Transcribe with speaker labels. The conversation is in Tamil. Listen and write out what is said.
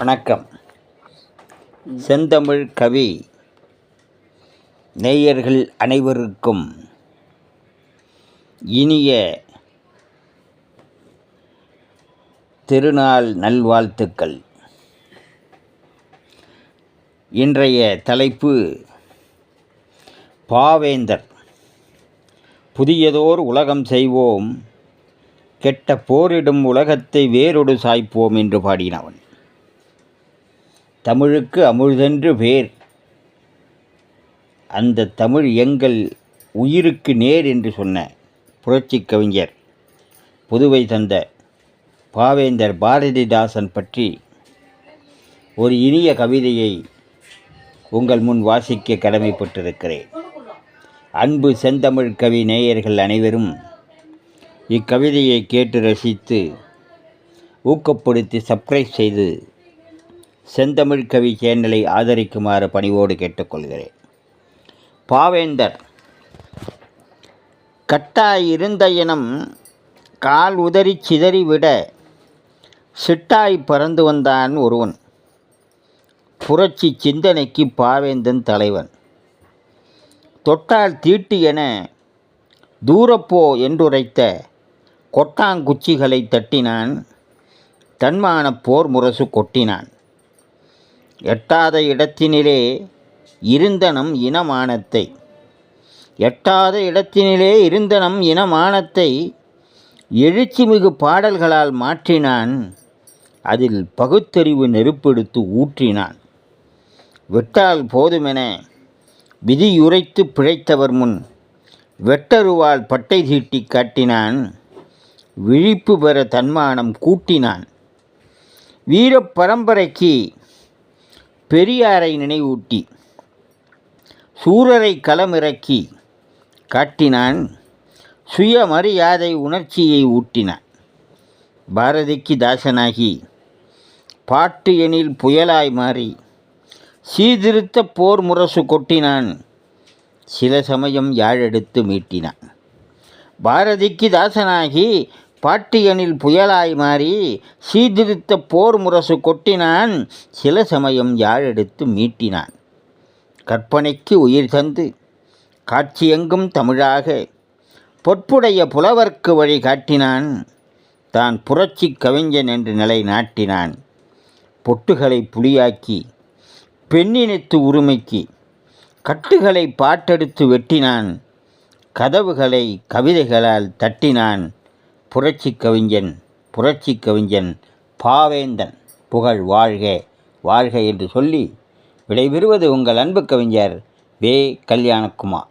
Speaker 1: வணக்கம் செந்தமிழ் கவி நேயர்கள் அனைவருக்கும் இனிய திருநாள் நல்வாழ்த்துக்கள் இன்றைய தலைப்பு பாவேந்தர் புதியதோர் உலகம் செய்வோம் கெட்ட போரிடும் உலகத்தை வேரொடு சாய்ப்போம் என்று பாடினவன் தமிழுக்கு அமுழ்தென்று பேர் அந்த தமிழ் எங்கள் உயிருக்கு நேர் என்று சொன்ன புரட்சி கவிஞர் புதுவை தந்த பாவேந்தர் பாரதிதாசன் பற்றி ஒரு இனிய கவிதையை உங்கள் முன் வாசிக்க கடமைப்பட்டிருக்கிறேன் அன்பு செந்தமிழ் கவி நேயர்கள் அனைவரும் இக்கவிதையை கேட்டு ரசித்து ஊக்கப்படுத்தி சப்ஸ்கிரைப் செய்து செந்தமிழ் கவி சேனலை ஆதரிக்குமாறு பணிவோடு கேட்டுக்கொள்கிறேன் பாவேந்தர் கட்டாய் இருந்த இனம் கால் உதறி சிதறிவிட சிட்டாய் பறந்து வந்தான் ஒருவன் புரட்சி சிந்தனைக்கு பாவேந்தன் தலைவன் தொட்டால் தீட்டு என தூரப்போ என்றுரைத்த கொட்டாங்குச்சிகளை தட்டினான் தன்மான போர் முரசு கொட்டினான் எட்டாத இடத்தினிலே இருந்தனம் இனமானத்தை எட்டாத இடத்தினிலே இருந்தனம் இனமானத்தை எழுச்சிமிகு பாடல்களால் மாற்றினான் அதில் பகுத்தறிவு நெருப்பெடுத்து ஊற்றினான் வெட்டால் போதுமென விதியுரைத்து பிழைத்தவர் முன் வெட்டருவால் பட்டை தீட்டி காட்டினான் விழிப்பு பெற தன்மானம் கூட்டினான் வீரப் பரம்பரைக்கு பெரியாரை நினைவூட்டி சூரரை களமிறக்கி காட்டினான் சுயமரியாதை உணர்ச்சியை ஊட்டினான் பாரதிக்கு தாசனாகி பாட்டு எனில் புயலாய் மாறி சீர்திருத்த போர் முரசு கொட்டினான் சில சமயம் யாழெடுத்து மீட்டினான் பாரதிக்கு தாசனாகி பாட்டியனில் புயலாய் மாறி சீர்திருத்த போர் முரசு கொட்டினான் சில சமயம் யாழெடுத்து மீட்டினான் கற்பனைக்கு உயிர் தந்து காட்சியெங்கும் தமிழாக பொற்புடைய புலவர்க்கு வழி காட்டினான் தான் புரட்சி கவிஞன் என்று நிலை நாட்டினான் பொட்டுகளை புலியாக்கி பெண்ணினத்து உரிமைக்கு கட்டுகளை பாட்டெடுத்து வெட்டினான் கதவுகளை கவிதைகளால் தட்டினான் புரட்சி கவிஞன் புரட்சி கவிஞன் பாவேந்தன் புகழ் வாழ்க வாழ்க என்று சொல்லி விடைபெறுவது உங்கள் அன்பு கவிஞர் வே கல்யாணக்குமார்